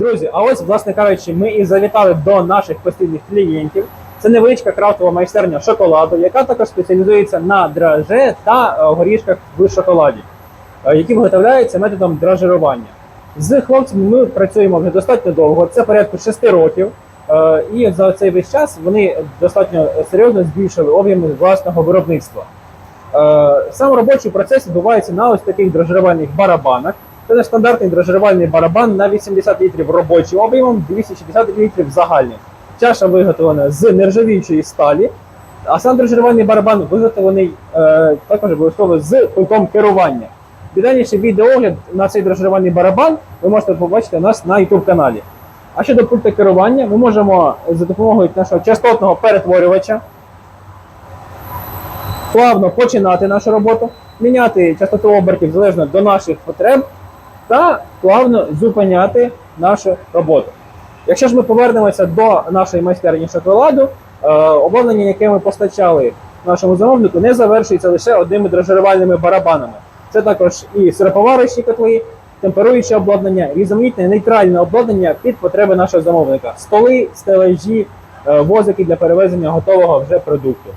Друзі, а ось, власне кажучи, ми і завітали до наших постійних клієнтів. Це невеличка крафтова майстерня шоколаду, яка також спеціалізується на драже та е, горішках в шоколаді, е, які виготовляються методом дражирування. З хлопцями ми працюємо вже достатньо довго, це порядку 6 років. Е, І за цей весь час вони достатньо серйозно збільшили об'єми власного виробництва. Сам робочий процес відбувається на ось таких дрожжерувальних барабанах. Це наш стандартний дрожжерувальний барабан на 80 літрів робочим об'ємом, 260 літрів загальним. Чаша виготовлена з нержавіючої сталі, а сам дрожжерувальний барабан виготовлений е, також обов'язково з пультом керування. Детальніший відеоогляд на цей дрожжерувальний барабан ви можете побачити у нас на YouTube каналі. А щодо пульта керування, ми можемо за допомогою нашого частотного перетворювача плавно починати нашу роботу, міняти частоту обертів залежно до наших потреб та плавно зупиняти нашу роботу. Якщо ж ми повернемося до нашої майстерні шоколаду, е, обладнання, яке ми постачали нашому замовнику, не завершується лише одними дрожжерувальними барабанами. Це також і сироповарочні котли, темперуюче обладнання, різноманітне нейтральне обладнання під потреби нашого замовника: столи, стелажі, е, возики для перевезення готового вже продукту.